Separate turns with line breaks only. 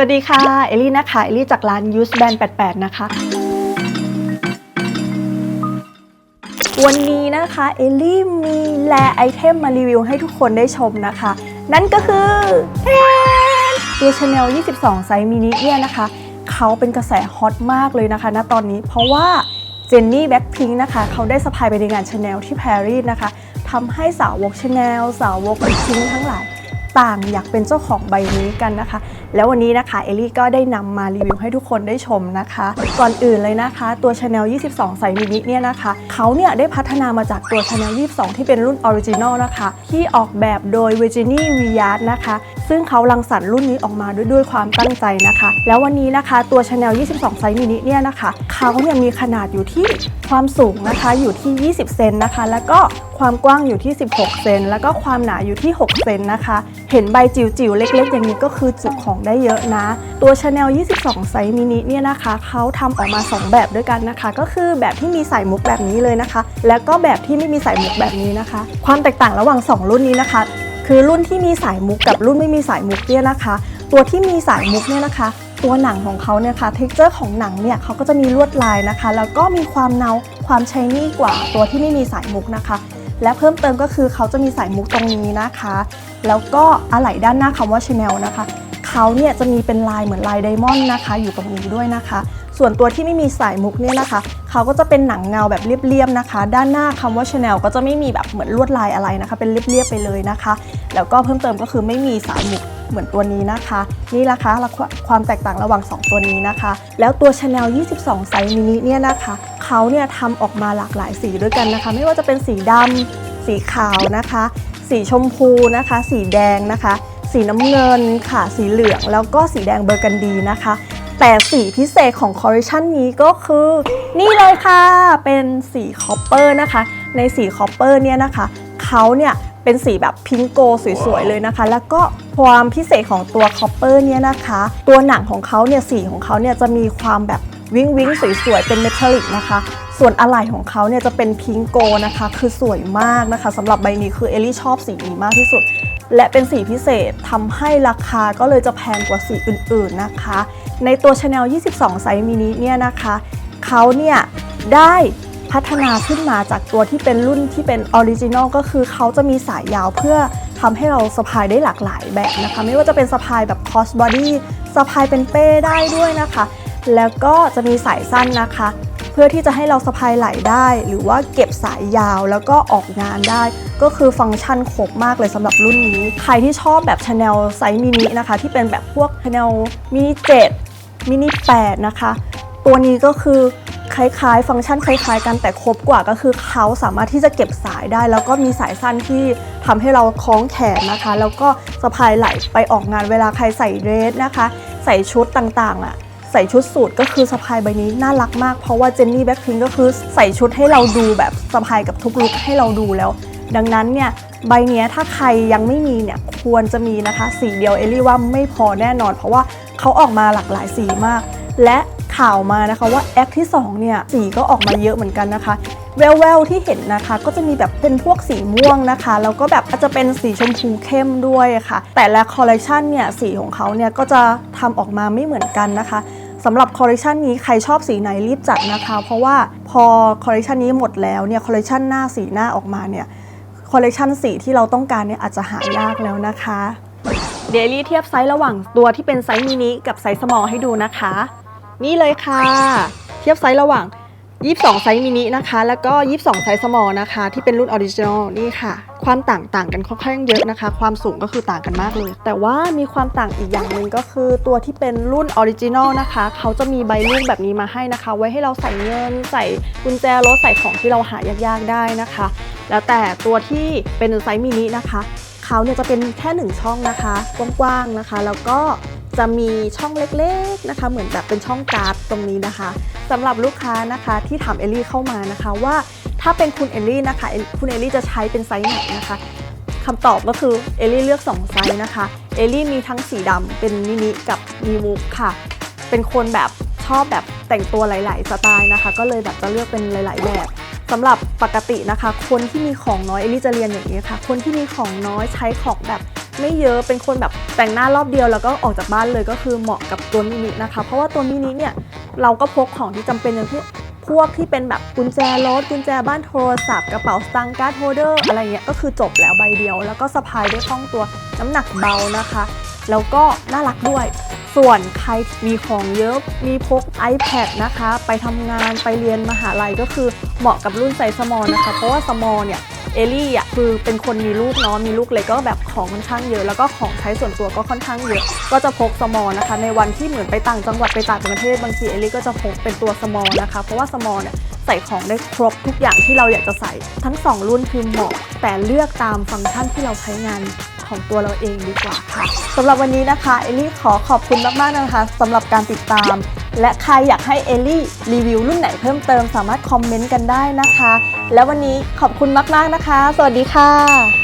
สวัสดีค่ะ เอลี่นะคะ เอลี่จากร้าน Use Band 88 นะคะ วันนี้นะคะ เอลี่มีแลไอเทมมารีวิวให้ทุกคนได้ชมนะคะ นั่นก็คือตัว Chanel 22 ไซส์มินิเนี่ยนะคะ เขาเป็นกระแสฮอตมากเลยนะคะณตอนนี้เพราะว่าเจนนี่แบ็คพิงนะคะ เขาได้สะพายไปในงาน Chanel ที่ปารีสนะคะทำให้สาวก Chanel สาวกพิงทั้งหลาย ต่างอยากเป็นเจ้าของใบนี้กันนะคะ แล้ววันนี้นะคะเอลลี่ก็ได้นำมารีวิวให้ทุกคนได้ชมนะคะ ก่อนอื่นเลยนะคะ ตัว Chanel 22ไซส์มินิเนี่ยนะคะเขาเนี่ยได้พัฒนามาจากตัว Chanel 22 ที่เป็นรุ่นออริจินอลนะคะ ที่ออกแบบโดย Virginie Viard นะคะ ซึ่งเขารังสรรค์รุ่นนี้ออกมาด้วยด้วยความตั้งใจนะคะ แล้ววันนี้นะคะตัว Chanel 22 ไซส์มินิเนี่ยนะคะเขาเนี่ยมีขนาดอยู่ที่ความสูงนะคะอยู่ที่ 20 เซนนะคะ แล้วก็ ความกว้างอยู่ที่ 16 เซนแล้วก็ความหนาอยู่ที่ 6 เซนนะคะ เห็นใบจิ๋วๆ เล็กๆ อย่างนี้ก็คือจุของได้เยอะนะ ตัว Chanel 22 ไซส์มินิเนี่ยนะคะ เขาทำออกมา 2 แบบด้วยกันนะคะ ก็คือแบบที่มีสายมุกแบบนี้เลยนะคะ แล้วก็แบบที่ไม่มีสายมุกแบบนี้นะคะ ความแตกต่างระหว่าง 2 รุ่นนี้นะคะ คือรุ่นที่มีสายมุกกับรุ่นไม่มีสายมุกเนี่ยนะคะ ตัวที่มีสายมุกเนี่ยนะคะตัวหนังของเขาเนี่ยค่ะเท็กเจอร์ของหนังเนี่ยเขาก็จะมีลวดลายนะคะ แล้วก็มีความเนาความชายนี่กว่าตัวที่ไม่มีสายมุกนะคะ และเพิ่มเติมก็คือเขาจะมีสายมุกตรงนี้นะคะ แล้วก็อะไหล่ด้านหน้าคำว่า Chanel นะคะเขาเนี่ยจะมีเป็นลายเหมือนลายไดมอนด์นะคะ อยู่ตรงนี้ด้วยนะคะ ส่วนตัวที่ไม่มีสายมุกเนี่ยนะคะเขาก็จะเป็นหนังเงาแบบเรียบๆนะคะ ด้านหน้าคำว่า Chanel ก็จะไม่มีแบบเหมือนลวดลายอะไรนะคะ เป็นเรียบๆไปเลยนะคะ แล้วก็เพิ่มเติมก็คือไม่มีสายมุกเหมือนตัวนี้นะคะ นี่ละคะความแตกต่างระหว่าง 2 ตัวนี้นะคะ แล้วตัว Chanel 22 ไซส์มินิเนี่ยนะคะ เขาเนี่ยทำออกมาหลากหลายสีด้วยกันนะคะ ไม่ว่าจะเป็นสีดำสีขาวนะคะ สีชมพูนะคะ สีแดงนะคะ สีน้ำเงินค่ะ สีเหลืองแล้วก็สีแดงเบอร์กันดีนะคะ แต่สีพิเศษของคอลเลคชันนี้ก็คือ นี่เลยค่ะเป็นสีคอปเปอร์นะคะ ในสีคอปเปอร์เนี่ยนะคะเขาเนี่ยเป็นสีแบบพิงโกสวยๆเลยนะคะ แล้วก็ความพิเศษของตัวคอปเปอร์เนี่ยนะคะ ตัวหนังของเขาเนี่ยสีของเขาเนี่ยจะมีความแบบ วิ้งวิ้งสวยๆ เป็นเมทัลลิกนะคะ ส่วนอะไหล่ของเขาเนี่ยจะเป็นพิงโกนะคะ คือสวยมากนะคะสำหรับใบนี้คือเอลลี่ชอบสีนี้มากที่สุด และเป็นสีพิเศษทำให้ราคาก็เลยจะแพงกว่าสีอื่นๆนะคะ ในตัว Chanel 22 ไซส์มินิเนี่ยนะคะเขาเนี่ยได้พัฒนาขึ้นมาจากตัวที่เป็นรุ่นที่เป็นออริจินอลก็คือเขาจะมีสายยาวเพื่อทำให้เราสะพายได้หลากหลายแบบนะคะ ไม่ว่าจะเป็นสะพายแบบคอสบอดี้สะพายเป็นเป้ได้ด้วยนะคะ แล้วก็จะมีสายสั้นนะคะ เพื่อที่จะให้เราสะพายไหล่ได้ หรือว่าเก็บสายยาวแล้วก็ออกงานได้ ก็คือฟังก์ชันครบมากเลยสำหรับรุ่นนี้ ใครที่ชอบแบบ Chanel ไซส์มินินะคะ ที่เป็นแบบพวก Chanel มินิ7มินิ8นะคะ ตัวนี้ก็คือคล้ายๆ ฟังก์ชันคล้ายๆ กันแต่ครบกว่าก็คือเขาสามารถที่จะเก็บสายได้ แล้วก็มีสายสั้นที่ทำให้เราคล้องแขนนะคะ แล้วก็สะพายไหล่ไปออกงานเวลาใครใส่เดรสนะคะ ใส่ชุดต่างๆอะ ใส่ชุดสูทก็คือสะพายใบนี้น่ารักมาก เพราะว่าเจนนี่แบ็คพิงก็คือใส่ชุดให้เราดูแบบสะพายกับทุกลุกให้เราดูแล้ว ดังนั้นเนี่ยใบเนี้ยถ้าใครยังไม่มีเนี่ยควรจะมีนะคะ สีเดียวเอลลี่ว่าไม่พอแน่นอน เพราะว่าเขาออกมาหลากหลายสีมาก และข่าวมานะคะว่าแอคที่2เนี่ยสีก็ออกมาเยอะเหมือนกันนะคะ แววๆที่เห็นนะคะ ก็จะมีแบบเป็นพวกสีม่วงนะคะ แล้วก็แบบอาจจะเป็นสีชมพูเข้มด้วยค่ะ แต่ละคอลเลคชันเนี่ยสีของเขาเนี่ยก็จะทำออกมาไม่เหมือนกันนะคะสำหรับคอลเลคชันนี้ใครชอบสีไหนรีบจัดนะคะ เพราะว่าพอคอลเลคชันนี้หมดแล้วเนี่ยคอลเลคชันหน้าสีหน้าออกมาเนี่ยคอลเลคชันสีที่เราต้องการเนี่ยอาจจะหายากแล้วนะคะเดลี่เทียบไซส์ระหว่างตัวที่เป็นไซส์มินิกับไซส์สมอลให้ดูนะคะ นี่เลยค่ะ เทียบไซส์ระหว่าง 22 ไซส์มินินะคะ แล้วก็ 22 ไซส์สมอลนะคะ ที่เป็นรุ่นออริจินอลนี่ค่ะ ความต่างต่างกันค่อนข้างเยอะนะคะ ความสูงก็คือต่างกันมากเลย แต่ว่ามีความต่างอีกอย่างหนึ่งก็คือตัวที่เป็นรุ่นออริจินอลนะคะ เขาจะมีใบลูกแบบนี้มาให้นะคะ ไว้ให้เราใส่เงิน ใส่กุญแจรถใส่ของที่เราหายากๆได้นะคะ แล้วแต่ตัวที่เป็นไซส์มินินะคะ เขาเนี่ยจะเป็นแค่หนึ่งช่องนะคะกว้างๆนะคะ แล้วก็ จะมีช่องเล็กๆนะคะ เหมือนแบบเป็นช่องการ์ดตรงนี้นะคะสำหรับลูกค้านะคะที่ถามเอลลี่เข้ามานะคะว่าถ้าเป็นคุณเอลลี่นะคะ คุณเอลลี่จะใช้เป็นไซส์ไหนนะคะคำตอบก็คือเอลลี่เลือก 2 ไซส์นะคะ เอลลี่มีทั้งสีดำเป็นมินิกับมีมุกค่ะ เป็นคนแบบชอบแบบแต่งตัวหลาย ๆ สไตล์นะคะ ก็เลยแบบจะเลือกเป็นหลาย ๆ แบบสำหรับปกตินะคะ คนที่มีของน้อยเอลลี่จะเรียนอย่างนี้ค่ะ คนที่มีของน้อยใช้ของแบบ ไม่เยอะเป็นคนแบบแต่งหน้ารอบเดียวแล้วก็ออกจากบ้านเลยก็คือเหมาะกับตัวมินินะคะ เพราะว่าตัวมินิเนี่ยเราก็พกของที่จำเป็นอย่างที่พวกที่เป็นแบบกุญแจรถกุญแจบ้านโทรศัพท์กระเป๋าสตางค์การ์ดโฮเดอร์อะไรเงี้ยก็คือจบแล้วใบเดียว แล้วก็สะพายได้คล่องตัวน้ำหนักเบานะคะ แล้วก็น่ารักด้วย ส่วนใครมีของเยอะมีพก iPad นะคะ ไปทำงานไปเรียนมหาลัยก็คือเหมาะกับรุ่นไซส์สมอลนะคะ เพราะว่าสมอลเนี่ยเอลี่อะคือเป็นคนมีลูกเนาะมีลูกเล็กก็แบบของค่อนข้างเยอะ แล้วก็ของใช้ส่วนตัวก็ค่อนข้างเยอะ ก็จะพกสมอลนะคะ ในวันที่เหมือนไปต่างจังหวัดไปต่างประเทศบางทีเอลี่ก็จะพกเป็นตัวสมอลนะคะ เพราะว่าสมอลเนี่ย ใส่ของได้ครบทุกอย่างที่เราอยากจะใส่ ทั้งสองรุ่นคือเหมาะ แต่เลือกตามฟังก์ชันที่เราใช้งานของตัวเราเองดีกว่าค่ะสำหรับวันนี้นะคะเอลลี่ขอขอบคุณมากๆนะคะสำหรับการติดตาม และใครอยากให้เอลลี่รีวิวรุ่นไหนเพิ่มเติมสามารถคอมเมนต์กันได้นะคะ แล้ววันนี้ขอบคุณมากๆนะคะ สวัสดีค่ะ